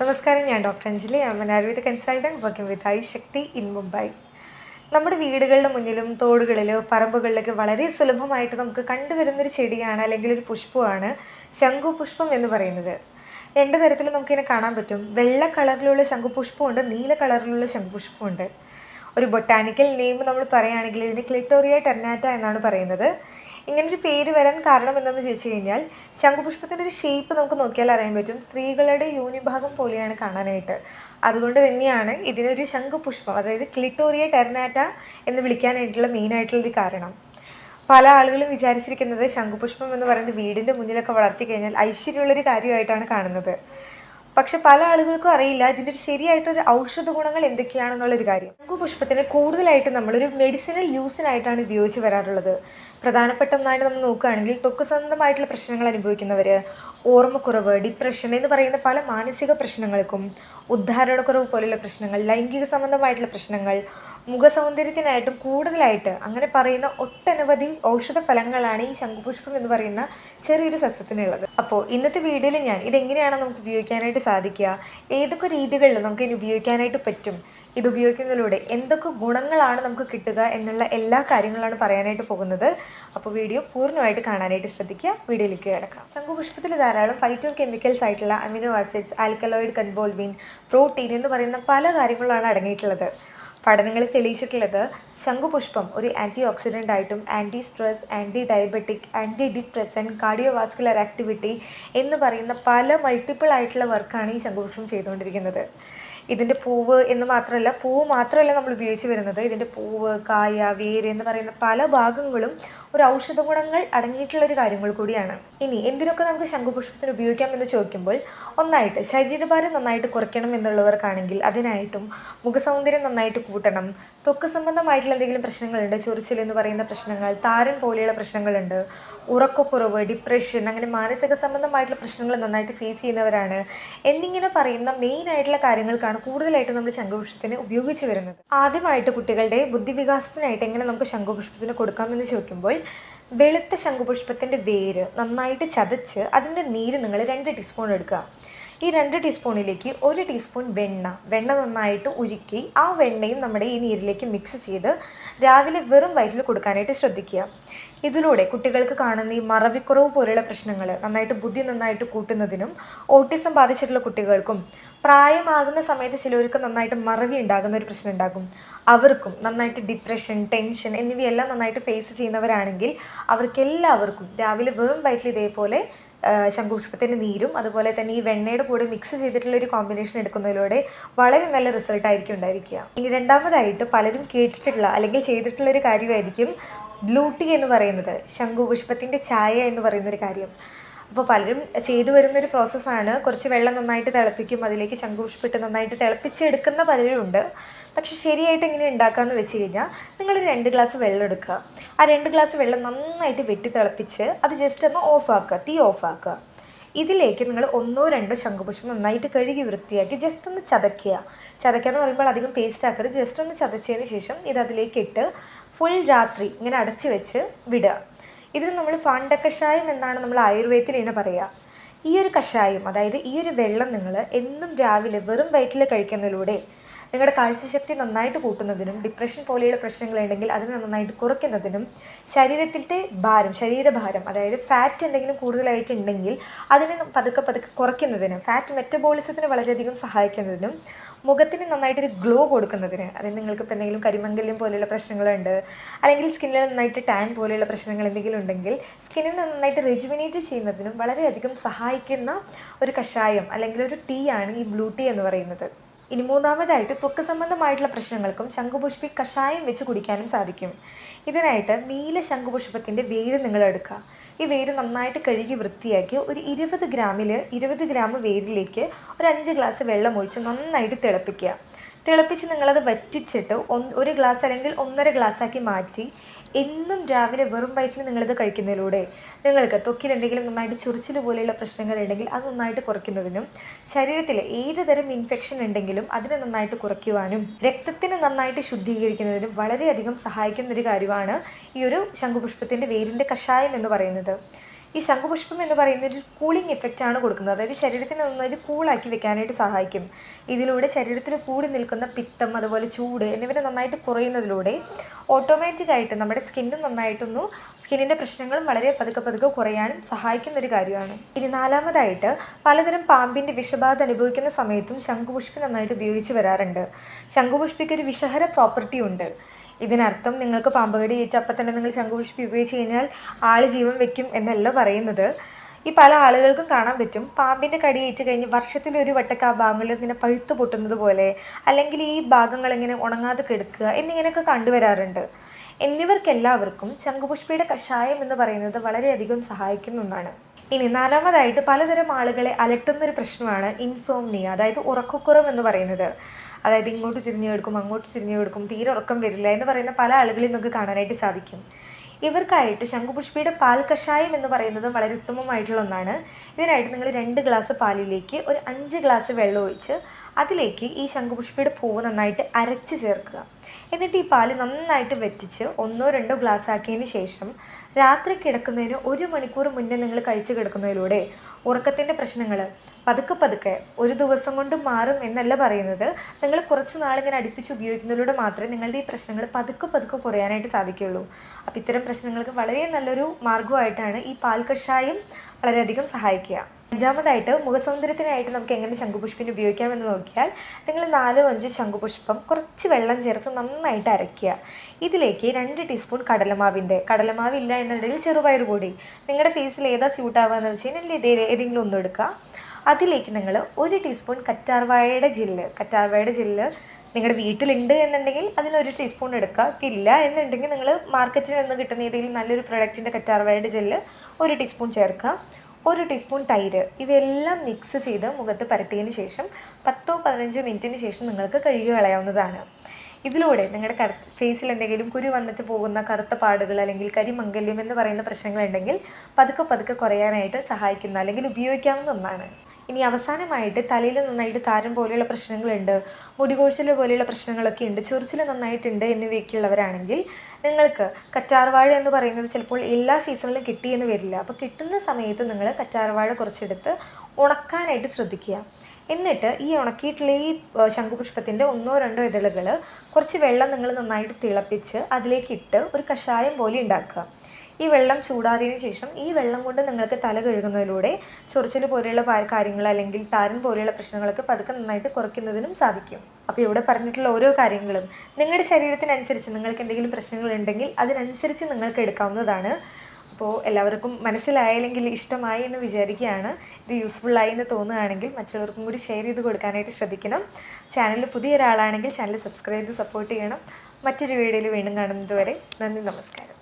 നമസ്കാരം ഞാൻ doctor Anjali. I am Ayurveda consultant working with I Shakti in Mumbai നമ്മുടെ വീടുകളുടെ മുന്നിലും തോടുകളിലോ പറമ്പുകളിലൊക്കെ വളരെ സുലഭമായിട്ട് നമുക്ക് കണ്ടുവരുന്നൊരു ചെടിയാണ് അല്ലെങ്കിൽ ഒരു പുഷ്പമാണ് ശംഖുപുഷ്പം എന്ന് പറയുന്നത്. രണ്ട് തരത്തിൽ നമുക്കിതിനെ കാണാൻ പറ്റും. വെള്ള കളറിലുള്ള ശംഖുപുഷ്പമുണ്ട് നീല കളറിലുള്ള ശംഖുപുഷ്പമുണ്ട് ഒരു ബൊട്ടാനിക്കൽ നെയിം നമ്മൾ പറയുകയാണെങ്കിൽ ഇതിന് ക്ലിറ്റോറിയ ടെർനാറ്റ എന്നാണ് പറയുന്നത്. ഇങ്ങനൊരു പേര് വരാൻ കാരണം എന്താണെന്ന് ചോദിച്ചു കഴിഞ്ഞാൽ ശംഖുപുഷ്പത്തിന്റെ ഒരു ഷേപ്പ് നമുക്ക് നോക്കിയാൽ അറിയാൻ പറ്റും. സ്ത്രീകളുടെ യൂണിഭാഗം പോലെയാണ് കാണാനായിട്ട്. അതുകൊണ്ട് തന്നെയാണ് ഇതിനൊരു ശംഖുപുഷ്പം അതായത് ക്ലിറ്റോറിയ ടെർനാറ്റ എന്ന് വിളിക്കാനായിട്ടുള്ള മെയിനായിട്ടുള്ളൊരു കാരണം. പല ആളുകളും വിചാരിച്ചിരിക്കുന്നത് ശംഖുപുഷ്പം എന്ന് പറയുന്നത് വീടിന്റെ മുന്നിലൊക്കെ വളർത്തി കഴിഞ്ഞാൽ ഐശ്വര്യമുള്ളൊരു കാര്യമായിട്ടാണ് കാണുന്നത്. പക്ഷെ പല ആളുകൾക്കും അറിയില്ല ഇതിന്റെ ശരിയായിട്ടൊരു ഔഷധ ഗുണങ്ങൾ എന്തൊക്കെയാണെന്നുള്ളൊരു കാര്യം. പുഷ്പത്തിനെ കൂടുതലായിട്ട് നമ്മളൊരു മെഡിസിനൽ യൂസിനായിട്ടാണ് ഉപയോഗിച്ച് വരാറുള്ളത്. പ്രധാനപ്പെട്ട ഒന്നായിട്ട് നമ്മൾ നോക്കുകയാണെങ്കിൽ തൊക്ക് സംബന്ധമായിട്ടുള്ള പ്രശ്നങ്ങൾ അനുഭവിക്കുന്നവർ ഓർമ്മക്കുറവ് ഡിപ്രഷൻ എന്ന് പറയുന്ന പല മാനസിക പ്രശ്നങ്ങൾക്കും ഉദ്ധാരണക്കുറവ് പോലുള്ള പ്രശ്നങ്ങൾ ലൈംഗിക സംബന്ധമായിട്ടുള്ള പ്രശ്നങ്ങൾ മുഖസൗന്ദര്യത്തിനായിട്ടും കൂടുതലായിട്ട് അങ്ങനെ പറയുന്ന ഒട്ടനവധി ഔഷധ ഫലങ്ങളാണ് ഈ ശംഖുപുഷ്പം എന്ന് പറയുന്ന ചെറിയൊരു സസ്യത്തിനുള്ളത്. അപ്പോൾ ഇന്നത്തെ വീഡിയോയിൽ ഞാൻ ഇതെങ്ങനെയാണ് നമുക്ക് ഉപയോഗിക്കാനായിട്ട് സാധിക്കുക. ഏതൊക്കെ രീതികളിൽ നമുക്ക് ഇനി ഉപയോഗിക്കാനായിട്ട് പറ്റും? ഇത് ഉപയോഗിക്കുന്നതിലൂടെ എന്തൊക്കെ ഗുണങ്ങളാണ് നമുക്ക് കിട്ടുക എന്നുള്ള എല്ലാ കാര്യങ്ങളാണ് പറയാനായിട്ട് പോകുന്നത്. അപ്പോൾ വീഡിയോ പൂർണമായിട്ട് കാണാനായിട്ട് ശ്രദ്ധിക്കുക. വീഡിയോയിലേക്ക് കിടക്കാം. ശംഖുപുഷ്പത്തിൽ ധാരാളം ഫൈറ്റോ കെമിക്കൽസ് ആയിട്ടുള്ള amino acids alkaloid convolvine protein എന്ന് പറയുന്ന പല കാര്യങ്ങളാണ് അടങ്ങിയിട്ടുള്ളത്. പഠനങ്ങളിൽ തെളിയിച്ചിട്ടുള്ളത് ശംഖുപുഷ്പം ഒരു ആന്റി ഓക്സിഡന്റ് ആയിട്ടും anti stress anti diabetic anti depressant cardiovascular activity എന്ന് പറയുന്ന പല മൾട്ടിപ്പിൾ ആയിട്ടുള്ള വർക്കാണ് ഈ ശംഖുപുഷ്പം ചെയ്തുകൊണ്ടിരിക്കുന്നത്. ഇതിന്റെ പൂവ് എന്ന് മാത്രമല്ല പൂവ് മാത്രമല്ല നമ്മൾ ഉപയോഗിച്ച് വരുന്നത്. ഇതിന്റെ പൂവ് കായ വേര് എന്ന് പറയുന്ന പല ഭാഗങ്ങളും ഒരു ഔഷധ ഗുണങ്ങൾ അടങ്ങിയിട്ടുള്ള ഒരു കാര്യങ്ങൾ കൂടിയാണ്. ഇനി എന്തിനൊക്കെ നമുക്ക് ശംഖുപുഷ്പത്തിന് ഉപയോഗിക്കാം എന്ന് ചോദിക്കുമ്പോൾ ഒന്നായിട്ട് ശരീരഭാരം നന്നായിട്ട് കുറയ്ക്കണം എന്നുള്ളവർക്കാണെങ്കിൽ അതിനായിട്ടും മുഖസൗന്ദര്യം നന്നായിട്ട് കൂട്ടണം. ത്വക്ക് സംബന്ധമായിട്ടുള്ള എന്തെങ്കിലും പ്രശ്നങ്ങളുണ്ട്? ചൊറിച്ചിൽ എന്ന് പറയുന്ന പ്രശ്നങ്ങൾ താരൻ പോലെയുള്ള പ്രശ്നങ്ങളുണ്ട് ഉറക്കക്കുറവ് ഡിപ്രഷൻ അങ്ങനെ മാനസിക സംബന്ധമായിട്ടുള്ള പ്രശ്നങ്ങൾ നന്നായിട്ട് ഫേസ് ചെയ്യുന്നവരാണ്. എന്നിങ്ങനെ പറയുന്ന മെയിൻ ആയിട്ടുള്ള കാര്യങ്ങൾക്കാണ് കൂടുതലായിട്ട് നമ്മൾ ശംഖുപുഷ്പത്തിന് ഉപയോഗിച്ച് വരുന്നത്. ആദ്യമായിട്ട് കുട്ടികളുടെ ബുദ്ധിവികാസത്തിനായിട്ട് എങ്ങനെ നമുക്ക് ശംഖുപുഷ്പത്തിന് കൊടുക്കാമെന്ന് ചോദിക്കുമ്പോൾ വെളുത്ത ശംഖുപുഷ്പത്തിന്റെ വേര് നന്നായിട്ട് ചതച്ച് അതിന്റെ നീര് നിങ്ങൾ രണ്ട് ടീസ്പൂൺ എടുക്കുക. ഈ രണ്ട് ടീസ്പൂണിലേക്ക് ഒരു ടീസ്പൂൺ വെണ്ണ വെണ്ണ നന്നായിട്ട് ഉരുക്കി ആ വെണ്ണയും നമ്മുടെ ഈ നീരിലേക്ക് മിക്സ് ചെയ്ത് രാവിലെ വെറും വയറ്റിൽ കൊടുക്കാനായിട്ട് ശ്രദ്ധിക്കുക. ഇതിലൂടെ കുട്ടികൾക്ക് കാണുന്ന ഈ മറവിക്കുറവ് പോലെയുള്ള പ്രശ്നങ്ങൾ നന്നായിട്ട് ബുദ്ധി നന്നായിട്ട് കൂട്ടുന്നതിനും ഓട്ടിസം ബാധിച്ചിട്ടുള്ള കുട്ടികൾക്കും പ്രായമാകുന്ന സമയത്ത് ചിലവർക്ക് നന്നായിട്ട് മറവി ഉണ്ടാകുന്ന ഒരു പ്രശ്നം ഉണ്ടാകും. അവർക്കും നന്നായിട്ട് ഡിപ്രഷൻ ടെൻഷൻ എന്നിവയെല്ലാം നന്നായിട്ട് ഫേസ് ചെയ്യുന്നവരാണെങ്കിൽ അവർക്കെല്ലാവർക്കും രാവിലെ വെറും വയറ്റിൽ ഇതേപോലെ ശംഖുപുഷ്പത്തിന്റെ നീരും അതുപോലെ തന്നെ ഈ വെണ്ണയുടെ കൂടെ മിക്സ് ചെയ്തിട്ടുള്ള ഒരു കോമ്പിനേഷൻ എടുക്കുന്നതിലൂടെ വളരെ നല്ല റിസൾട്ട് ആയിരിക്കും ഉണ്ടായിരിക്കുക. ഇനി രണ്ടാമതായിട്ട് പലരും കേട്ടിട്ടുള്ള അല്ലെങ്കിൽ ചെയ്തിട്ടുള്ള ഒരു കാര്യമായിരിക്കും ബ്ലൂ ടീ എന്ന് പറയുന്നത്. ശംഖുപുഷ്പത്തിന്റെ ചായ എന്ന് പറയുന്നൊരു കാര്യം. അപ്പോൾ പലരും ചെയ്തു വരുന്നൊരു പ്രോസസ്സാണ് കുറച്ച് വെള്ളം നന്നായിട്ട് തിളപ്പിക്കും അതിലേക്ക് ശംഖുപുഷ്പിട്ട് നന്നായിട്ട് തിളപ്പിച്ചെടുക്കുന്ന പലരും ഉണ്ട് പക്ഷെ ശരിയായിട്ട് എങ്ങനെ ഉണ്ടാക്കാമെന്ന് വെച്ച് കഴിഞ്ഞാൽ നിങ്ങൾ രണ്ട് ഗ്ലാസ് വെള്ളം എടുക്കുക. ആ രണ്ട് ഗ്ലാസ് വെള്ളം നന്നായിട്ട് വെട്ടി തിളപ്പിച്ച് അത് ജസ്റ്റ് ഒന്ന് ഓഫാക്കുക തീ ഓഫാക്കുക ഇതിലേക്ക് നിങ്ങൾ ഒന്നോ രണ്ടോ ശംഖുപുഷ്പം നന്നായിട്ട് കഴുകി വൃത്തിയാക്കി ജസ്റ്റ് ഒന്ന് ചതയ്ക്കുക. ചതയ്ക്കുക എന്ന് പറയുമ്പോൾ അധികം പേസ്റ്റ് ആക്കരുത്. ജസ്റ്റ് ഒന്ന് ചതച്ചതിന് ശേഷം ഇത് അതിലേക്ക് ഇട്ട് ഫുൾ രാത്രി ഇങ്ങനെ അടച്ചു വെച്ച് വിടുക. ഇത് നമ്മൾ ഫണ്ട കഷായം എന്നാണ് നമ്മൾ ആയുർവേദത്തിൽ ഇതിനെ പറയുക ഈ ഒരു കഷായം അതായത് ഈ ഒരു വെള്ളം നിങ്ങൾ എന്നും രാവിലെ വെറും വയറ്റിൽ കഴിക്കുന്നതിലൂടെ നിങ്ങളുടെ കാഴ്ചശക്തി നന്നായിട്ട് കൂട്ടുന്നതിനും ഡിപ്രഷൻ പോലെയുള്ള പ്രശ്നങ്ങൾ ഉണ്ടെങ്കിൽ അതിനെ നന്നായിട്ട് കുറയ്ക്കുന്നതിനും ശരീരത്തിലത്തെ ഭാരം ശരീരഭാരം അതായത് ഫാറ്റ് എന്തെങ്കിലും കൂടുതലായിട്ട് ഉണ്ടെങ്കിൽ അതിനെ പതുക്കെ പതുക്കെ കുറയ്ക്കുന്നതിനും ഫാറ്റ് മെറ്റബോളിസത്തിന് വളരെയധികം സഹായിക്കുന്നതിനും മുഖത്തിന് നന്നായിട്ടൊരു ഗ്ലോ കൊടുക്കുന്നതിന് അതായത് നിങ്ങൾക്ക് ഇപ്പോൾ എന്തെങ്കിലും കരിമംഗല്യം പോലെയുള്ള പ്രശ്നങ്ങളുണ്ട് അല്ലെങ്കിൽ സ്കിന്നിൽ നന്നായിട്ട് ടാൻ പോലെയുള്ള പ്രശ്നങ്ങൾ എന്തെങ്കിലും ഉണ്ടെങ്കിൽ സ്കിന്നിനെ നന്നായിട്ട് റെജുവിനേറ്റ് ചെയ്യുന്നതിനും വളരെയധികം സഹായിക്കുന്ന ഒരു കഷായം അല്ലെങ്കിൽ ഒരു ടീ ആണ് ഈ ബ്ലൂ ടീ എന്ന് പറയുന്നത്. ഇനി മൂന്നാമതായിട്ട് ത്വക്ക് സംബന്ധമായിട്ടുള്ള പ്രശ്നങ്ങൾക്കും ശംഖുപുഷ്പി കഷായം വെച്ച് കുടിക്കാനും സാധിക്കും. ഇതിനായിട്ട് നീല ശംഖുപുഷ്പത്തിന്റെ വേര് നിങ്ങൾ എടുക്കുക. ഈ വേര് നന്നായിട്ട് കഴുകി വൃത്തിയാക്കി ഒരു ഇരുപത് ഗ്രാമിൽ ഇരുപത് ഗ്രാം വേരിലേക്ക് ഒരു അഞ്ച് ഗ്ലാസ് വെള്ളം ഒഴിച്ച് നന്നായിട്ട് തിളപ്പിക്കുക. തിളപ്പിച്ച് നിങ്ങളത് വറ്റിച്ചിട്ട് ഒരു ഗ്ലാസ് അല്ലെങ്കിൽ ഒന്നര ഗ്ലാസ്സാക്കി മാറ്റി എന്നും രാവിലെ വെറും വയറ്റിൽ നിങ്ങളിത് കഴിക്കുന്നതിലൂടെ നിങ്ങൾക്ക് ത്വക്കിൽ എന്തെങ്കിലും നന്നായിട്ട് ചൊറിച്ചിൽ പോലെയുള്ള പ്രശ്നങ്ങൾ ഉണ്ടെങ്കിൽ അത് നന്നായിട്ട് കുറയ്ക്കുന്നതിനും ശരീരത്തിലെ ഏത് തരം ഇൻഫെക്ഷൻ ഉണ്ടെങ്കിലും അതിനെ നന്നായിട്ട് കുറയ്ക്കുവാനും രക്തത്തിനെ നന്നായിട്ട് ശുദ്ധീകരിക്കുന്നതിനും വളരെയധികം സഹായിക്കുന്നൊരു കാര്യമാണ് ഈ ഒരു ശംഖുപുഷ്പത്തിന്റെ വേരിന്റെ കഷായം എന്ന് പറയുന്നത്. ഈ ശംഖുപുഷ്പം എന്ന് പറയുന്ന ഒരു കൂളിംഗ് ഇഫക്റ്റാണ് കൊടുക്കുന്നത്. അതായത് ശരീരത്തിനെ നന്നായിട്ട് കൂളാക്കി വെക്കാനായിട്ട് സഹായിക്കും. ഇതിലൂടെ ശരീരത്തിൽ കൂടി നിൽക്കുന്ന പിത്തം അതുപോലെ ചൂട് എന്നിവ നന്നായിട്ട് കുറയുന്നതിലൂടെ ഓട്ടോമാറ്റിക്കായിട്ട് നമ്മുടെ സ്കിന്നും നന്നായിട്ടൊന്നു സ്കിന്നിന്റെ പ്രശ്നങ്ങളും വളരെ പതുക്കെ പതുക്കെ കുറയാനും സഹായിക്കുന്ന ഒരു കാര്യമാണ്. ഇനി നാലാമതായിട്ട് പലതരം പാമ്പിന്റെ വിഷബാധ അനുഭവിക്കുന്ന സമയത്തും ശംഖുപുഷ്പി നന്നായിട്ട് ഉപയോഗിച്ച് വരാറുണ്ട്. ശംഖുപുഷ്പിക്ക് ഒരു വിഷഹര പ്രോപ്പർട്ടി ഉണ്ട്. ഇതിനർത്ഥം നിങ്ങൾക്ക് പാമ്പ് കടി ഏറ്റ അപ്പം തന്നെ നിങ്ങൾ ശംഖുപുഷ്പി ഉപയോഗിച്ച് കഴിഞ്ഞാൽ ആൾ ജീവൻ വെക്കും എന്നല്ല പറയുന്നത്. ഈ പല ആളുകൾക്കും കാണാൻ പറ്റും. പാമ്പിന്റെ കടിയേറ്റ് കഴിഞ്ഞ് വർഷത്തിൽ ഒരു വട്ടക്ക് ആ ഭാഗങ്ങളിൽ ഇങ്ങനെ പഴുത്ത് പൊട്ടുന്നത് പോലെ അല്ലെങ്കിൽ ഈ ഭാഗങ്ങൾ ഇങ്ങനെ ഉണങ്ങാതെ കിടക്കുക എന്നിങ്ങനെയൊക്കെ കണ്ടുവരാറുണ്ട്. എന്നിവർക്കെല്ലാവർക്കും ശംഖുപുഷ്പിയുടെ കഷായം എന്ന് പറയുന്നത് വളരെയധികം സഹായിക്കുന്ന ഒന്നാണ്. ഇനി നാലാമതായിട്ട് പലതരം ആളുകളെ അലട്ടുന്നൊരു പ്രശ്നമാണ് ഇൻസോംനിയ അതായത് ഉറക്കക്കുറവ് എന്ന് പറയുന്നത്. അതായത് ഇങ്ങോട്ട് തിരിഞ്ഞു കൊടുക്കും അങ്ങോട്ട് തിരിഞ്ഞു കൊടുക്കും തീരെ ഉറക്കം വരില്ല എന്ന് പറയുന്ന പല ആളുകളെയും നമുക്ക് കാണാനായിട്ട് സാധിക്കും. ഇവർക്കായിട്ട് ശംഖുപുഷ്പിയുടെ പാൽ കഷായം എന്ന് പറയുന്നത് വളരെ ഉത്തമമായിട്ടുള്ള ഒന്നാണ്. ഇതിനായിട്ട് നിങ്ങൾ രണ്ട് ഗ്ലാസ് പാലിലേക്ക് ഒരു അഞ്ച് ഗ്ലാസ് വെള്ളം ഒഴിച്ച് അതിലേക്ക് ഈ ശംഖുപുഷ്പിയുടെ പൂവ് നന്നായിട്ട് അരച്ച് ചേർക്കുക. എന്നിട്ട് ഈ പാൽ നന്നായിട്ട് വെറ്റിച്ച് ഒന്നോ രണ്ടോ ഗ്ലാസ് ആക്കിയതിന് ശേഷം രാത്രി കിടക്കുന്നതിന് ഒരു മണിക്കൂർ മുന്നേ നിങ്ങൾ കഴിച്ചു കിടക്കുന്നതിലൂടെ ഉറക്കത്തിന്റെ പ്രശ്നങ്ങൾ പതുക്കെ പതുക്കെ ഒരു ദിവസം കൊണ്ട് മാറും എന്നല്ല പറയുന്നത്. നിങ്ങൾ കുറച്ച് നാളിങ്ങനെ അടുപ്പിച്ച് ഉപയോഗിക്കുന്നതിലൂടെ മാത്രമേ നിങ്ങളുടെ ഈ പ്രശ്നങ്ങൾ പതുക്കെ പതുക്കെ കുറയാനായിട്ട് സാധിക്കുകയുള്ളൂ. അപ്പോൾ ഇത്തരം പ്രശ്നങ്ങൾക്ക് വളരെ നല്ലൊരു മാർഗമായിട്ടാണ് ഈ പാൽ കഷായം വളരെയധികം സഹായിക്കുക. അഞ്ചാമതായിട്ട് മുഖസൗന്ദര്യത്തിനായിട്ട് നമുക്ക് എങ്ങനെ ശംഖുപുഷ്പിനെ ഉപയോഗിക്കാമെന്ന് നോക്കിയാൽ നിങ്ങൾ നാലോ അഞ്ച് ശംഖുപുഷ്പം കുറച്ച് വെള്ളം ചേർത്ത് നന്നായിട്ട് അരയ്ക്കുക. ഇതിലേക്ക് രണ്ട് ടീസ്പൂൺ കടലമാവിന്റെ കടലമാവ് ഇല്ല എന്നുണ്ടെങ്കിൽ ചെറുപയർ പൊടി. നിങ്ങളുടെ ഫേസിൽ ഏതാ സ്യൂട്ട് ആവുകയെന്ന് വെച്ച് കഴിഞ്ഞാൽ ഇതേ ഏതെങ്കിലും ഒന്നും എടുക്കുക. അതിലേക്ക് നിങ്ങൾ ഒരു ടീസ്പൂൺ കറ്റാർവാഴയുടെ ജില്ല് കറ്റാർവാഴയുടെ ജില്ല് നിങ്ങളുടെ വീട്ടിലുണ്ട് എന്നുണ്ടെങ്കിൽ അതിനൊരു ടീസ്പൂൺ എടുക്കുക. ഇല്ല എന്നുണ്ടെങ്കിൽ നിങ്ങൾ മാർക്കറ്റിൽ നിന്ന് കിട്ടുന്ന ഏതെങ്കിലും നല്ലൊരു പ്രൊഡക്റ്റിന്റെ കറ്റാർവാഴയുടെ ജെല്ല് ഒരു ടീസ്പൂൺ ചേർക്കുക. ഒരു ടീസ്പൂൺ തൈര്. ഇവയെല്ലാം മിക്സ് ചെയ്ത് മുഖത്ത് പരട്ടിയതിന് ശേഷം പത്തോ പതിനഞ്ചോ മിനിറ്റിന് ശേഷം നിങ്ങൾക്ക് കഴുകി കളയാവുന്നതാണ്. ഇതിലൂടെ നിങ്ങളുടെ കറു ഫേസിൽ എന്തെങ്കിലും കുരു വന്നിട്ട് പോകുന്ന കറുത്ത പാടുകൾ അല്ലെങ്കിൽ കരിമംഗല്യം എന്ന് പറയുന്ന പ്രശ്നങ്ങളുണ്ടെങ്കിൽ പതുക്കെ പതുക്കെ കുറയാനായിട്ട് സഹായിക്കുന്ന അല്ലെങ്കിൽ ഉപയോഗിക്കാവുന്ന ഒന്നാണ്. ഇനി അവസാനമായിട്ട് തലയിൽ നന്നായിട്ട് താരം പോലെയുള്ള പ്രശ്നങ്ങളുണ്ട് മുടികൊഴിച്ചിൽ പോലെയുള്ള പ്രശ്നങ്ങളൊക്കെ ഉണ്ട് ചൊറിച്ചിൽ നന്നായിട്ടുണ്ട് എന്നിവയൊക്കെയുള്ളവരാണെങ്കിൽ നിങ്ങൾക്ക് കറ്റാർവാഴ എന്ന് പറയുന്നത് ചിലപ്പോൾ എല്ലാ സീസണിലും കിട്ടിയെന്ന് വരില്ല. അപ്പോൾ കിട്ടുന്ന സമയത്ത് നിങ്ങൾ കറ്റാർവാഴ കുറച്ചെടുത്ത് ഉണക്കാനായിട്ട് ശ്രദ്ധിക്കുക. എന്നിട്ട് ഈ ഉണക്കിയിട്ടുള്ള ഈ ശംഖുപുഷ്പത്തിന്റെ ഒന്നോ രണ്ടോ ഇതളുകൾ കുറച്ച് വെള്ളം നിങ്ങൾ നന്നായിട്ട് തിളപ്പിച്ച് അതിലേക്ക് ഇട്ട് ഒരു കഷായം പോലെ ഉണ്ടാക്കുക. ഈ വെള്ളം ചൂടാറിയതിന് ശേഷം ഈ വെള്ളം കൊണ്ട് നിങ്ങൾക്ക് തല കഴുകുന്നതിലൂടെ ചൊറിച്ചിൽ പോലെയുള്ള കാര്യങ്ങൾ അല്ലെങ്കിൽ താരൻ പോലെയുള്ള പ്രശ്നങ്ങളൊക്കെ പതുക്കെ നന്നായിട്ട് കുറയ്ക്കുന്നതിനും സാധിക്കും. അപ്പോൾ ഇവിടെ പറഞ്ഞിട്ടുള്ള ഓരോ കാര്യങ്ങളും നിങ്ങളുടെ ശരീരത്തിനനുസരിച്ച് നിങ്ങൾക്ക് എന്തെങ്കിലും പ്രശ്നങ്ങൾ ഉണ്ടെങ്കിൽ അതിനനുസരിച്ച് നിങ്ങൾക്ക് എടുക്കാവുന്നതാണ്. അപ്പോൾ എല്ലാവർക്കും മനസ്സിലായില്ലെങ്കിൽ ഇഷ്ടമായി എന്ന് വിചാരിക്കുകയാണ്. ഇത് യൂസ്ഫുള്ളായി എന്ന് തോന്നുകയാണെങ്കിൽ മറ്റുള്ളവർക്കും കൂടി ഷെയർ ചെയ്ത് കൊടുക്കാനായിട്ട് ശ്രദ്ധിക്കണം. ചാനൽ പുതിയ ഒരാളാണെങ്കിൽ ചാനൽ സബ്സ്ക്രൈബ് ചെയ്ത് സപ്പോർട്ട് ചെയ്യണം. മറ്റൊരു വീഡിയോയിൽ വീണ്ടും കാണുന്നത് വരെ നന്ദി നമസ്കാരം.